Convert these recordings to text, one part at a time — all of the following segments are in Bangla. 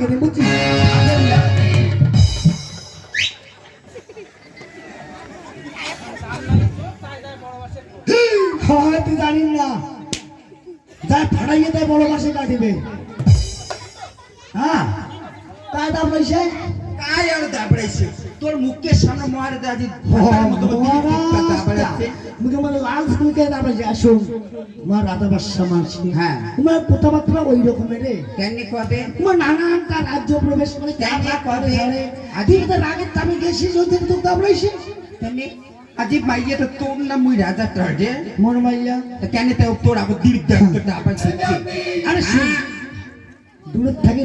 আগে দিন বুঝছিস হয়তো তুই জানিস না। যা ফাড়াইয়ে দেয় বড় মাসে কাটিবে। হ্যাঁ তাই দাম পয়সা আর দাবড়াইছে তোর মুখের সামনে মুখে মানে লাল আসুন। হ্যাঁ। তোমার কথাবার্তা ওই রকমের রে। কেন কবে? তোমার নানানটা রাজ্য প্রবেশ করে কেন তো রাগের তো দাবড়াইছি আজি মাইয়ে তো তোর না মুই রাজা টর্ডে মন মাইয়া। কেন তোর আগে দির দেখ তো আরে শুন। দূরের থাকি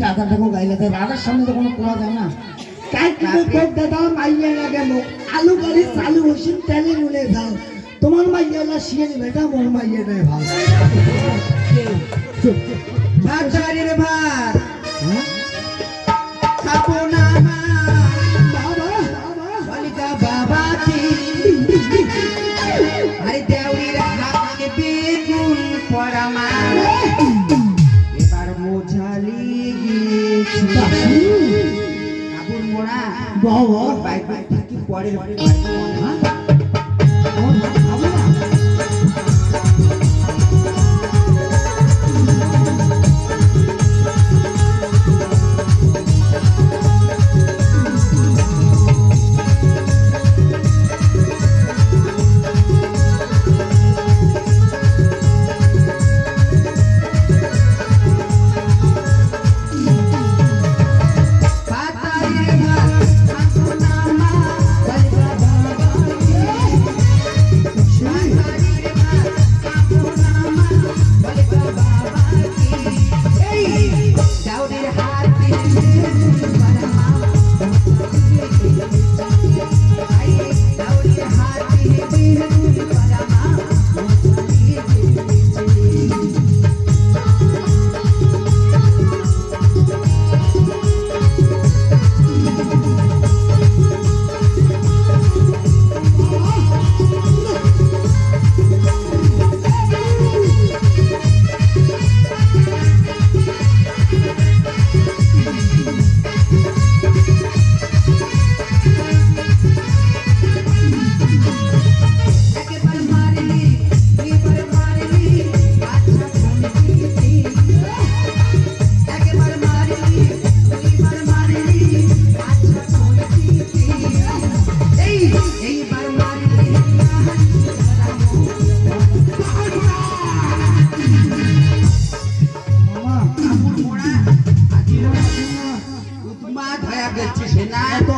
গাইলে রাধার সামনে তো কোনো কোয়া যায় না। কাই কিন্তু তোর দাদা মাইয়া না গেল। আলু গাড়ি চালু হইছিন তেলে নুলে যাও তোমার মাইয়া না শিয়ে নেবে এটা মোর মাইয়া নেই ভালো। চুপ, মোড়া বাবা। বাইক কি পরে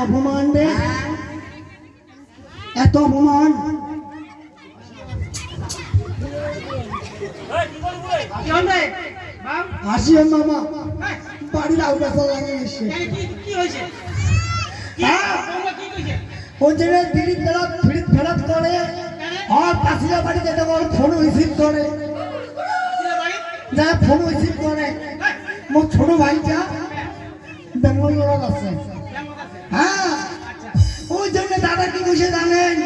অপমান? রে এত অপমান? আসিও মামা। বাড়ির আউটা লাগে এসে। ওই জায়গায় দিদি ফেরত ফিরিত, ফেরত করে। আর পাশিয়া বাড়ি যেতে ফোন ফোন রিসিভ করে। মোর ছোট ভাইটা বেঙ্গলোর আছে। হ্যাঁ জন্য দাদা কি বসে জানেন?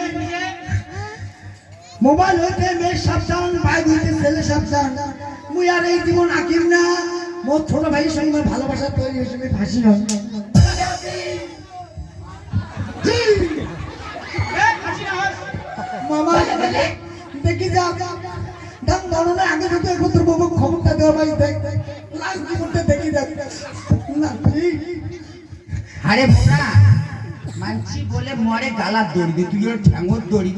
মোবাইল হইতে মেয়ে সাবধান বাইক হইতে ছেলে সাবধান। মুই আর এই জীবন আঁকিম না। মোর ছোট ভাইয়ের সঙ্গে ভালোবাসা তৈরি হয়েছে, আমি ফাঁসি হয় দেখি যা। দাম ধরনের আগে যদি একত্র বাবু ভাই দেখ। কি করতে দেখি যা। না আরে মোরা বলে মরে গালা তুই ওর দড়ি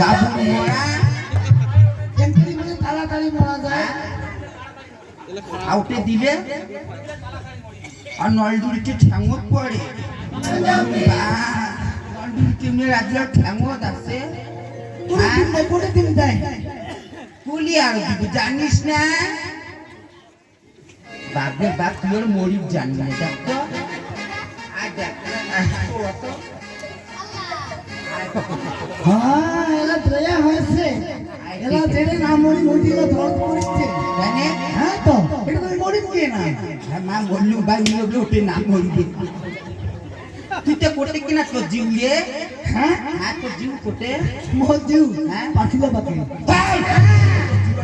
গাবুর মরা। তাড়াতাড়ি মারা যায়? আউটে দিলে আর নলডুরিতে ঠ্যাঙ্গর পড়ে নলডুরিতে মেয়ে রাজলা ঠ্যাঙ্গর আছে। পুরো দিন দেয় পুরো দিন দেয় কুলি আর জানিস না? বাপরে বাপ তুই ওর মরিব জানি না দেখ হ্যাঁ এলা দয়া হয়েছে। এলা জেনে না মরি মরিলে ধর করছে। জানে? হ্যাঁ তো এটা তুমি মরি কে না। হ্যাঁ, মা বললু ভাই নিয়ে ওঠে না মরিবে তুই তো কোটে কিনা তো জিউয়ে হ্যাঁ? হ্যাঁ তো জিউ কোটে? মজিউ হ্যাঁ? পাখিলা পাখি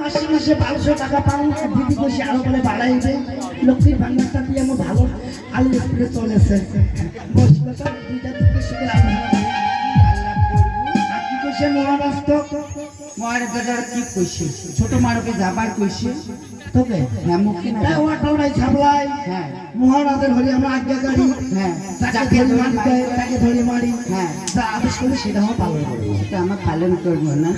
মাসে মাসে বারোশো টাকা পাও, দিদি বসে আরও বলে বাড়াইবে। লক্ষ্মীর ভান্ডারটা দিয়ে আমার ভালো আলু স্প্রে চলেছে তো মহারাজার কি কইছে? ছোট মারকে যাবার কইছে? তোকে হ্যাঁ মুখে না হ্যাঁ ওয়াটাই ছাপলাই হ্যাঁ। মহারাজের হরি আমরা আজ্ঞাকারী হ্যাঁ। যাকে ধরে ধরে মারি মারি, তাকে ধরে মারি। হ্যাঁ। যা আদেশ করি সেটা আমার পালন করব। সেটা আমার পালন করব না।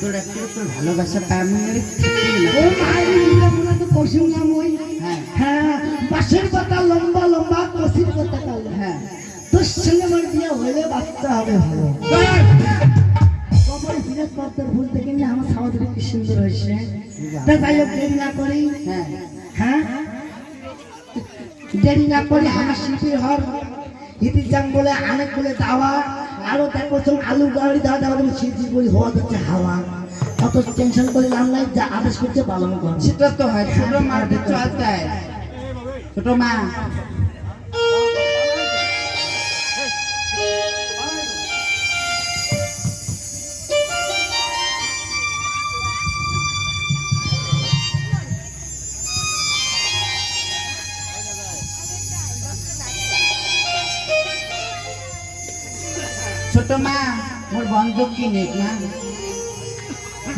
তোর একটু তোর ভালোবাসা পাই আমি আর কিছুই না। ও মায়ের তো পশু নাম ওই হ্যাঁ। হ্যাঁ বাঁশের পাতা লম্বা লম্বা কষির পাতা হ্যাঁ। তোর সঙ্গে আমার বিয়ে হলে বাচ্চা হবে ভালো। যাই হোক দেরি না করি। হ্যাঁ। হ্যাঁ? দেরি না করি আমার শিল্পীর হর। ইতিজাম বলে অনেক বলে দাওয়া। আরও দেখো প্রথম আলু গাড়ি দাওয়া দাওয়া তুমি শিল্পী বলি হওয়া হচ্ছে হাওয়া। অত টেনশন করে লাভ নাই যা আদেশ করছে পালন করছে সেটা তো হয় ছোট মা ছোট মা ছোট মা মোর বন্ধু কি নেই না?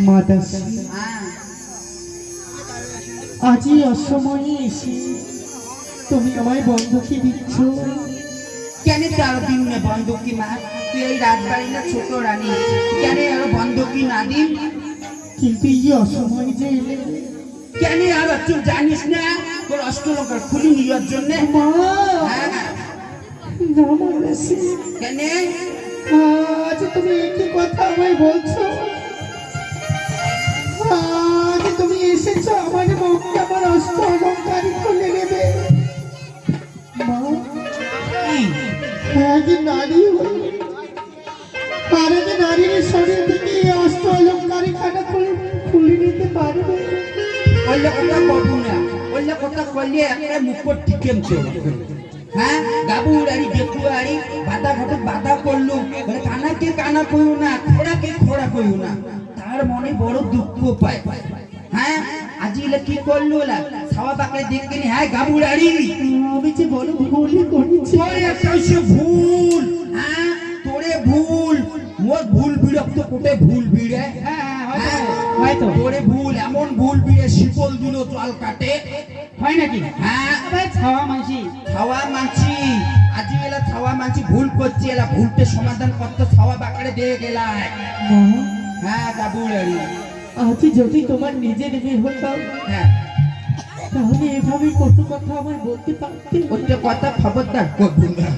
মাতাশ্রী হ্যাঁ। আজই অসময়ে এসে তুমি আমায় বন্ধকি দিচ্ছ। কেন তার দিনে বন্ধকি মা? তুই এই রাজবাড়ি না ছোট রানী। কেন আরও বন্ধকি না দিন? কিন্তু এই অসময়ে যে এলে কেন আর তুই জানিস না? তোর অষ্টলঙ্কার খুলি নেওয়ার জন্য। মা! হ্যাঁ। না কেন? আজ তুমি একই কথা আমায় বলছো? আজ তুমি এসেছ আমার মুখে আমার অস্ত্র অলঙ্কারই খুলে নেবে। কি? আজ নারী আর আগে নারীর শরীর থেকে অস্ত্র অলঙ্কারী খানা খুলে খুলে নিতে পারবে? ওইলে কথা বলব না। ওইলে কথা করলে একটা টিকেম তো হ্যাঁ? আড়ি ঘটে করলু বলে কানাকে কানা কইও না খোড়াকে খোড়া কইও না। তার মনে বড় দুঃখ পায়। হ্যাঁ কি করলু ছাওয়া হ্যাঁ আমি যে ভুলই করেছি। একটা ভুল। হ্যাঁ তোরে ভুল। মোর ভুল বিরক্ত কোটে ভুল বিড়ে হ্যাঁ হয়তো। তোরে ভুল এমন ভুল বিড়ে শিকল দিল জল কাটে। হয় নাকি? হ্যাঁ। ছাওয়া মাছি ছাওয়া মানছি এলা মানছি ভুল করছি এলা ভুলতে সমাধান করতে ছাওয়া বাকড়ে দিয়ে গেলায়। হ্যাঁ উড়ারি আজ যদি তোমার নিজের মেয়ে হতাম হ্যাঁ। তাহলে এভাবে কত কথা আমায় বলতে পারতে? ওতে কথা খবরদার করব না।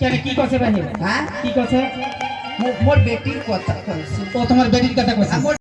কেন কি কথা ভাই? হ্যাঁ? কি কথা? মোর বেটির কথা কইছি। ও তোমার বেটির কথা আমার